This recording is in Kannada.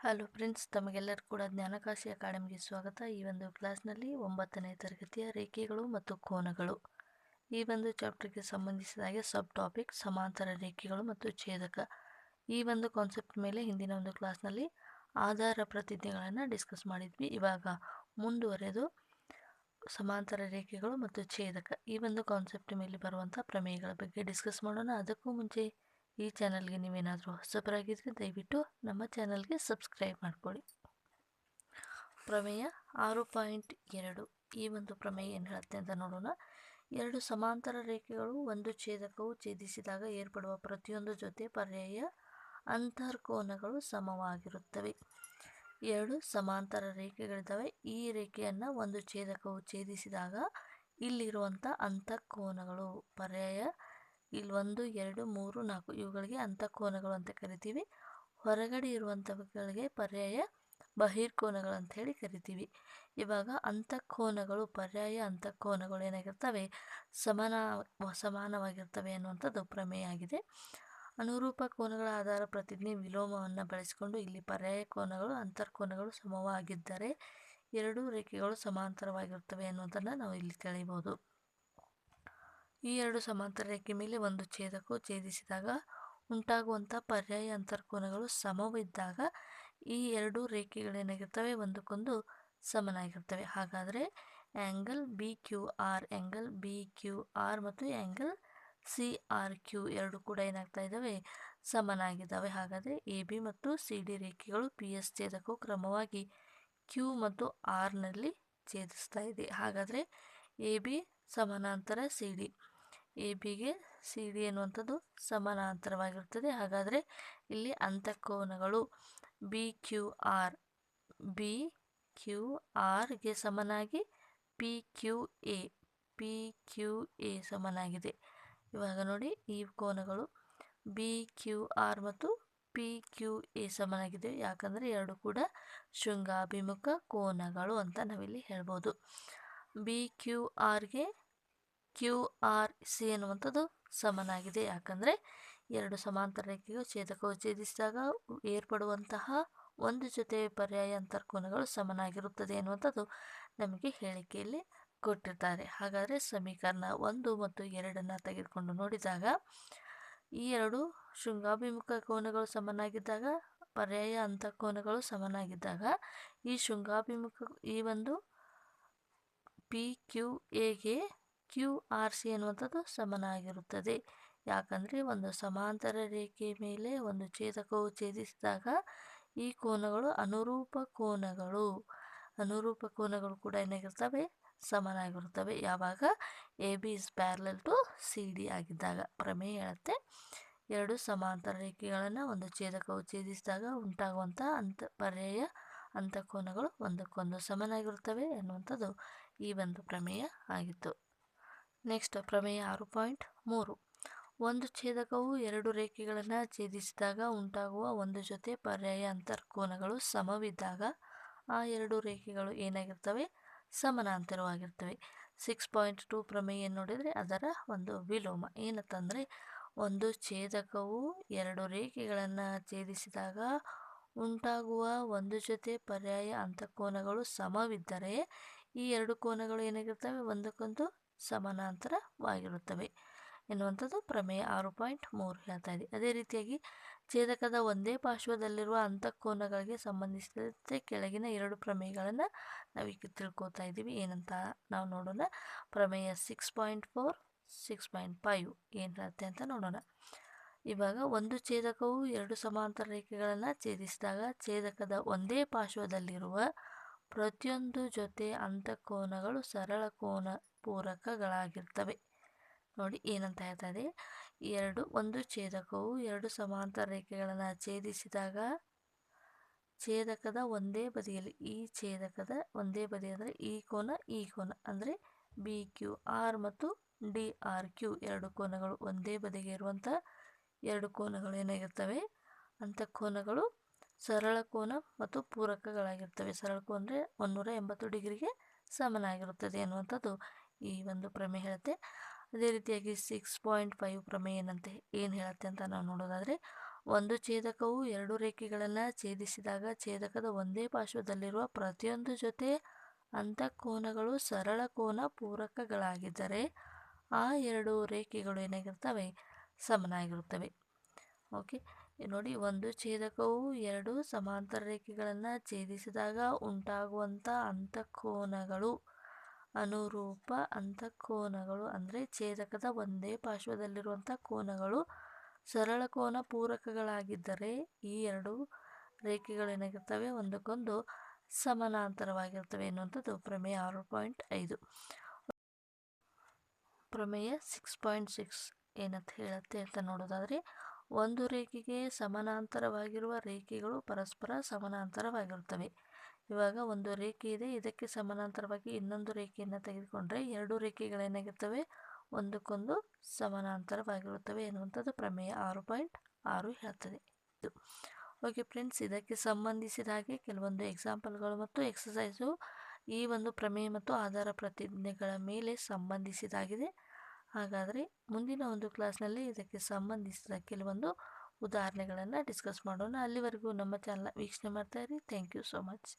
ಹಲೋ ಫ್ರೆಂಡ್ಸ್ ತಮಗೆಲ್ಲರೂ ಕೂಡ ಜ್ಞಾನಕಾಶಿ ಅಕಾಡೆಮಿಗೆ ಸ್ವಾಗತ. ಈ ಒಂದು ಕ್ಲಾಸ್ನಲ್ಲಿ ಒಂಬತ್ತನೇ ತರಗತಿಯ ರೇಖೆಗಳು ಮತ್ತು ಕೋನಗಳು. ಈ ಒಂದು ಚಾಪ್ಟರ್ಗೆ ಸಂಬಂಧಿಸಿದ ಹಾಗೆ ಸಬ್ ಟಾಪಿಕ್ ಸಮಾಂತರ ರೇಖೆಗಳು ಮತ್ತು ಛೇದಕ. ಈ ಒಂದು ಕಾನ್ಸೆಪ್ಟ್ ಮೇಲೆ ಹಿಂದಿನ ಒಂದು ಕ್ಲಾಸ್ನಲ್ಲಿ ಆಧಾರ ಪ್ರತಿಜ್ಞೆಗಳನ್ನು ಡಿಸ್ಕಸ್ ಮಾಡಿದ್ವಿ. ಇವಾಗ ಮುಂದುವರೆದು ಸಮಾಂತರ ರೇಖೆಗಳು ಮತ್ತು ಛೇದಕ. ಈ ಒಂದು ಕಾನ್ಸೆಪ್ಟ್ ಮೇಲೆ ಬರುವಂಥ ಪ್ರಮೇಯಗಳ ಬಗ್ಗೆ ಡಿಸ್ಕಸ್ ಮಾಡೋಣ. ಅದಕ್ಕೂ ಮುಂಚೆ ಈ ಚಾನಲ್ಗೆ ನೀವೇನಾದರೂ ಹೊಸಬರಾಗಿದ್ದರೆ ದಯವಿಟ್ಟು ನಮ್ಮ ಚಾನಲ್ಗೆ ಸಬ್ಸ್ಕ್ರೈಬ್ ಮಾಡಿಕೊಳ್ಳಿ. ಪ್ರಮೇಯ ಆರು ಪಾಯಿಂಟ್ ಎರಡು. ಈ ಒಂದು ಪ್ರಮೇಯ ಏನು ಹೇಳುತ್ತೆ ಅಂತ ನೋಡೋಣ. ಎರಡು ಸಮಾಂತರ ರೇಖೆಗಳು ಒಂದು ಛೇದಕವು ಛೇದಿಸಿದಾಗ ಏರ್ಪಡುವ ಪ್ರತಿಯೊಂದು ಜೊತೆ ಪರ್ಯಾಯ ಅಂತರ್ಕೋನಗಳು ಸಮವಾಗಿರುತ್ತವೆ. ಎರಡು ಸಮಾಂತರ ರೇಖೆಗಳಿದ್ದಾವೆ. ಈ ರೇಖೆಯನ್ನು ಒಂದು ಛೇದಕವು ಛೇದಿಸಿದಾಗ ಇಲ್ಲಿರುವಂಥ ಅಂತಃಕೋನಗಳು ಪರ್ಯಾಯ ಇಲ್ಲಿ ಒಂದು, ಎರಡು, ಮೂರು, ನಾಲ್ಕು ಇವುಗಳಿಗೆ ಅಂತಃಕೋನಗಳು ಅಂತ ಕರಿತೀವಿ. ಹೊರಗಡೆ ಇರುವಂಥವುಗಳಿಗೆ ಪರ್ಯಾಯ ಬಹಿರ್ಕೋನಗಳು ಅಂತ ಹೇಳಿ ಕರಿತೀವಿ. ಇವಾಗ ಅಂತಃಕೋನಗಳು ಪರ್ಯಾಯ ಅಂತಃಕೋನಗಳು ಏನಾಗಿರ್ತವೆ? ಸಮಾನ ಸಮಾನವಾಗಿರ್ತವೆ ಅನ್ನುವಂಥದ್ದು ಪ್ರಮೇಯ ಆಗಿದೆ. ಅನುರೂಪ ಕೋನಗಳ ಆಧಾರ ಪ್ರತಿಜ್ಞೆ ವಿಲೋಮವನ್ನು ಬಳಸಿಕೊಂಡು ಇಲ್ಲಿ ಪರ್ಯಾಯ ಕೋನಗಳು, ಅಂತರ್ಕೋನಗಳು ಸಮವಾಗಿದ್ದರೆ ಎರಡೂ ರೇಖೆಗಳು ಸಮಾಂತರವಾಗಿರ್ತವೆ ಅನ್ನೋದನ್ನು ನಾವು ಇಲ್ಲಿ ತಿಳಿಬಹುದು ಈ ಎರಡು ಸಮಾಂತರ ರೇಖೆ ಮೇಲೆ ಒಂದು ಛೇದಕವು ಛೇದಿಸಿದಾಗ ಉಂಟಾಗುವಂಥ ಪರ್ಯಾಯ ಅಂತರ್ಕೋನಗಳು ಸಮವಿದ್ದಾಗ ಈ ಎರಡು ರೇಖೆಗಳೇನಾಗಿರ್ತವೆ? ಒಂದಕ್ಕೊಂದು ಸಮನಾಗಿರ್ತವೆ. ಹಾಗಾದರೆ angle B Q R angle B Q R ಮತ್ತು ಆ್ಯಂಗಲ್ ಸಿ ಆರ್ ಕ್ಯೂ ಎರಡು ಕೂಡ ಏನಾಗ್ತಾ ಇದ್ದಾವೆ? ಸಮನಾಗಿದ್ದಾವೆ. ಹಾಗಾದರೆ ಎ ಬಿ ಮತ್ತು ಸಿ ಡಿ ರೇಖೆಗಳು ಪಿ ಎಸ್ ಛೇದಕವು ಕ್ರಮವಾಗಿ ಕ್ಯೂ ಮತ್ತು ಆರ್ನಲ್ಲಿ ಛೇದಿಸ್ತಾ ಇದೆ. ಹಾಗಾದರೆ ಎ ಬಿ ಸಮಾನಾಂತರ ಸಿ ಡಿ ಎ ಬಿಗೆ ಸಿ, ಡಿ ಎನ್ನುವಂಥದ್ದು ಸಮಾನಾಂತರವಾಗಿರುತ್ತದೆ. ಹಾಗಾದರೆ ಇಲ್ಲಿ ಅಂತಃಕೋನಗಳು B, Q, R, B, Q ಆರ್ಗೆ ಸಮನಾಗಿ P, Q, A, P, Q, A ಸಮನಾಗಿದೆ. ಇವಾಗ ನೋಡಿ ಈ ಕೋನಗಳು ಬಿ, ಕ್ಯೂ, ಆರ್ ಮತ್ತು ಪಿ, ಕ್ಯೂ, ಎ ಸಮನಾಗಿದೆ. ಯಾಕಂದರೆ ಎರಡು ಕೂಡ ಶೃಂಗಾಭಿಮುಖ ಕೋನಗಳು ಅಂತ ನಾವಿಲ್ಲಿ ಹೇಳ್ಬೋದು. ಬಿ, ಕ್ಯೂ ಆರ್ಗೆ ಕ್ಯೂ ಆರ್ ಸಿ ಎನ್ನುವಂಥದ್ದು ಸಮನಾಗಿದೆ. ಯಾಕಂದರೆ ಎರಡು ಸಮಾಂತರ ರೇಖೆಯು ಛೇದಕವು ಛೇದಿಸಿದಾಗ ಏರ್ಪಡುವಂತಹ ಒಂದು ಜೊತೆ ಪರ್ಯಾಯ ಅಂತರ್ಕೋನಗಳು ಸಮನಾಗಿರುತ್ತದೆ ಎನ್ನುವಂಥದ್ದು ನಮಗೆ ಹೇಳಿಕೆಯಲ್ಲಿ ಕೊಟ್ಟಿರ್ತಾರೆ ಹಾಗಾದರೆ ಸಮೀಕರಣ ಒಂದು ಮತ್ತು ಎರಡನ್ನು ತೆಗೆದುಕೊಂಡು ನೋಡಿದಾಗ, ಈ ಎರಡು ಶೃಂಗಾಭಿಮುಖ ಕೋನಗಳು ಸಮನಾಗಿದ್ದಾಗ, ಪರ್ಯಾಯ ಅಂತಃಕೋನಗಳು ಸಮನಾಗಿದ್ದಾಗ, ಈ ಶೃಂಗಾಭಿಮುಖ ಈ ಒಂದು ಪಿ ಕ್ಯೂ ಎಗೆ ಕ್ಯೂ ಆರ್ ಸಿ ಅನ್ನುವಂಥದ್ದು ಸಮನಾಗಿರುತ್ತದೆ. ಯಾಕಂದರೆ ಒಂದು ಸಮಾಂತರ ರೇಖೆ ಮೇಲೆ ಒಂದು ಛೇದಕವು ಛೇದಿಸಿದಾಗ ಈ ಕೋನಗಳು ಅನುರೂಪ ಕೋನಗಳು. ಅನುರೂಪ ಕೋನಗಳು ಕೂಡ ಏನಾಗಿರ್ತವೆ? ಸಮನಾಗಿರುತ್ತವೆ. ಯಾವಾಗ? A B is parallel to C D ಆಗಿದ್ದಾಗ. ಪ್ರಮೇಯ ಹೇಳುತ್ತೆ. ಎರಡು ಸಮಾಂತರ ರೇಖೆಗಳನ್ನು ಒಂದು ಛೇದಕವು ಛೇದಿಸಿದಾಗ ಉಂಟಾಗುವಂಥ ಅಂತ, ಪರ್ಯಾಯ ಅಂತಃಕೋನಗಳು ಒಂದಕ್ಕೊಂದು ಸಮನಾಗಿರುತ್ತವೆ ಎನ್ನುವಂಥದ್ದು ಈ ಒಂದು ಪ್ರಮೇಯ ಆಗಿತ್ತು. ನೆಕ್ಸ್ಟ್ ಪ್ರಮೇಯ ಆರು ಪಾಯಿಂಟ್ ಮೂರು. ಒಂದು ಛೇದಕವು ಎರಡು ರೇಖೆಗಳನ್ನು ಛೇದಿಸಿದಾಗ ಉಂಟಾಗುವ ಒಂದು ಜೊತೆ ಪರ್ಯಾಯ ಅಂತರ್ಕೋನಗಳು ಸಮವಿದ್ದಾಗ ಆ ಎರಡು ರೇಖೆಗಳು ಏನಾಗಿರ್ತವೆ? ಸಮಾನಾಂತರವಾಗಿರ್ತವೆ. ಸಿಕ್ಸ್ ಪಾಯಿಂಟ್ ಟು ಪ್ರಮೇಯ ನೋಡಿದರೆ ಅದರ ಒಂದು ವಿಲೋಮ. ಏನಂತಂದರೆ, ಒಂದು ಛೇದಕವು ಎರಡು ರೇಖೆಗಳನ್ನು ಛೇದಿಸಿದಾಗ ಉಂಟಾಗುವ ಒಂದು ಜೊತೆ ಪರ್ಯಾಯ ಅಂತಃಕೋನಗಳು ಸಮವಿದ್ದರೆ ಈ ಎರಡು ಕೋನಗಳು ಏನಾಗಿರ್ತವೆ? ಒಂದಕ್ಕೊಂದು ಸಮಾನಾಂತರವಾಗಿರುತ್ತವೆ. ಎನ್ನುವಂಥದ್ದು ಪ್ರಮೇಯ ಆರು ಪಾಯಿಂಟ್ ಮೂರು ಹೇಳ್ತಾ ಇದೆ. ಅದೇ ರೀತಿಯಾಗಿ ಛೇದಕದ ಒಂದೇ ಪಾರ್ಶ್ವದಲ್ಲಿರುವ ಅಂತಃಕೋನಗಳಿಗೆ ಸಂಬಂಧಿಸಿದಂತೆ ಕೆಳಗಿನ ಎರಡು ಪ್ರಮೇಯಗಳನ್ನು ನಾವೀಗ ತಿಳ್ಕೊತಾ ಇದ್ದೀವಿ. ಏನಂತ ನಾವು ನೋಡೋಣ. ಪ್ರಮೇಯ six point four six point five ಏನು ಹೇಳುತ್ತೆ ಅಂತ ನೋಡೋಣ. ಇವಾಗ ಒಂದು ಛೇದಕವು ಎರಡು ಸಮಾಂತರ ರೇಖೆಗಳನ್ನು ಛೇದಿಸಿದಾಗ ಛೇದಕದ ಒಂದೇ ಪಾರ್ಶ್ವದಲ್ಲಿರುವ ಪ್ರತಿಯೊಂದು ಜೊತೆ ಅಂತಃಕೋನಗಳು ಸರಳ ಕೋನ ಪೂರಕಗಳಾಗಿರ್ತವೆ. ನೋಡಿ ಏನಂತ ಹೇಳ್ತಾ ಎರಡು ಒಂದು ಛೇದಕವು ಎರಡು ಸಮಾಂತರ ರೇಖೆಗಳನ್ನು ಛೇದಿಸಿದಾಗ ಛೇದಕದ ಒಂದೇ ಬದಿಯಲ್ಲಿ, ಈ ಛೇದಕದ ಒಂದೇ ಬದಿ ಅಂದರೆ ಈ ಕೋನ ಈ ಕೋನ ಅಂದರೆ ಬಿ ಕ್ಯೂ ಆರ್ ಮತ್ತು ಡಿ ಆರ್ ಕ್ಯೂ ಎರಡು ಕೋನಗಳು ಒಂದೇ ಬದಿಗೆ ಇರುವಂಥ ಎರಡು ಕೋನಗಳು ಏನಾಗಿರ್ತವೆ? ಅಂಥ ಕೋನಗಳು ಸರಳ ಕೋನ ಮತ್ತು ಪೂರಕಗಳಾಗಿರ್ತವೆ. ಸರಳ ಕೋನ ಅಂದರೆ ಒಂದೂರ ಎಂಬತ್ತು ಡಿಗ್ರಿಗೆ ಸಮನಾಗಿರುತ್ತದೆ ಅನ್ನುವಂಥದ್ದು ಈ ಒಂದು ಪ್ರಮೆ ಹೇಳುತ್ತೆ. ಅದೇ ರೀತಿಯಾಗಿ ಸಿಕ್ಸ್ ಪಾಯಿಂಟ್ ಫೈವ್ ಪ್ರಮೆ ಏನಂತೆ, ಏನು ಹೇಳುತ್ತೆ ಅಂತ ನಾವು ನೋಡೋದಾದರೆ, ಒಂದು ಛೇದಕವು ಎರಡು ರೇಖೆಗಳನ್ನು ಛೇದಿಸಿದಾಗ ಛೇದಕದ ಒಂದೇ ಪಾರ್ಶ್ವದಲ್ಲಿರುವ ಪ್ರತಿಯೊಂದು ಜೊತೆ ಅಂತಃಕೋನಗಳು ಸರಳ ಕೋನ ಪೂರಕಗಳಾಗಿದ್ದರೆ ಆ ಎರಡು ರೇಖೆಗಳು ಏನಾಗಿರ್ತವೆ, ಸಮನಾಗಿರುತ್ತವೆ. ಓಕೆ ನೋಡಿ ಒಂದು ಛೇದಕವು ಎರಡು ಸಮಾಂತರ ರೇಖೆಗಳನ್ನು ಛೇದಿಸಿದಾಗ ಉಂಟಾಗುವಂಥ ಅಂತಃಕೋನಗಳು. ಅನುರೂಪ ಅಂತಃಕೋನಗಳು ಅಂದರೆ ಛೇದಕದ ಒಂದೇ ಪಾರ್ಶ್ವದಲ್ಲಿರುವಂಥ ಕೋನಗಳು. ಸರಳ ಕೋನ ಪೂರಕಗಳಾಗಿದ್ದರೆ ಈ ಎರಡು ರೇಖೆಗಳು ಏನಾಗಿರ್ತವೆ ಒಂದಕ್ಕೊಂದು ಸಮಾನಾಂತರವಾಗಿರ್ತವೆ ಎನ್ನುವಂಥದ್ದು. ಪ್ರಮೇಯ ಆರು ಪಾಯಿಂಟ್ ಐದು. ಪ್ರಮೇಯ ಸಿಕ್ಸ್ ಪಾಯಿಂಟ್ ಸಿಕ್ಸ್ ಏನಂತ ಹೇಳುತ್ತೆ ಅಂತ ನೋಡೋದಾದರೆ ಒಂದು ರೇಖೆಗೆ ಸಮಾನಾಂತರವಾಗಿರುವ ರೇಖೆಗಳು ಪರಸ್ಪರ ಸಮಾನಾಂತರವಾಗಿರುತ್ತವೆ. ಇವಾಗ ಒಂದು ರೇಖೆ ಇದೆ, ಇದಕ್ಕೆ ಸಮಾನಾಂತರವಾಗಿ ಇನ್ನೊಂದು ರೇಖೆಯನ್ನು ತೆಗೆದುಕೊಂಡ್ರೆ ಎರಡು ರೇಖೆಗಳೇನಾಗಿರ್ತವೆ ಒಂದಕ್ಕೊಂದು ಸಮಾನಾಂತರವಾಗಿರುತ್ತವೆ ಎನ್ನುವಂಥದ್ದು ಪ್ರಮೇಯ ಆರು ಪಾಯಿಂಟ್ ಆರು ಹೇಳ್ತದೆ. ಇದು ಓಕೆ ಫ್ರೆಂಡ್ಸ್, ಇದಕ್ಕೆ ಸಂಬಂಧಿಸಿದ ಹಾಗೆ ಕೆಲವೊಂದು ಎಕ್ಸಾಂಪಲ್ಗಳು ಮತ್ತು ಎಕ್ಸಸೈಸು ಈ ಒಂದು ಪ್ರಮೇಯ ಮತ್ತು ಆಧಾರ ಪ್ರತಿಜ್ಞೆಗಳ ಮೇಲೆ ಸಂಬಂಧಿಸಿದಾಗಿದೆ. ಹಾಗಾದರೆ ಮುಂದಿನ ಒಂದು ಕ್ಲಾಸ್ನಲ್ಲಿ ಇದಕ್ಕೆ ಸಂಬಂಧಿಸಿದ ಕೆಲವೊಂದು ಉದಾಹರಣೆಗಳನ್ನು ಡಿಸ್ಕಸ್ ಮಾಡೋಣ. ಅಲ್ಲಿವರೆಗೂ ನಮ್ಮ ಚಾನಲ್ ವೀಕ್ಷಣೆ ಮಾಡ್ತಾ ಇರಿ. Thank you so much.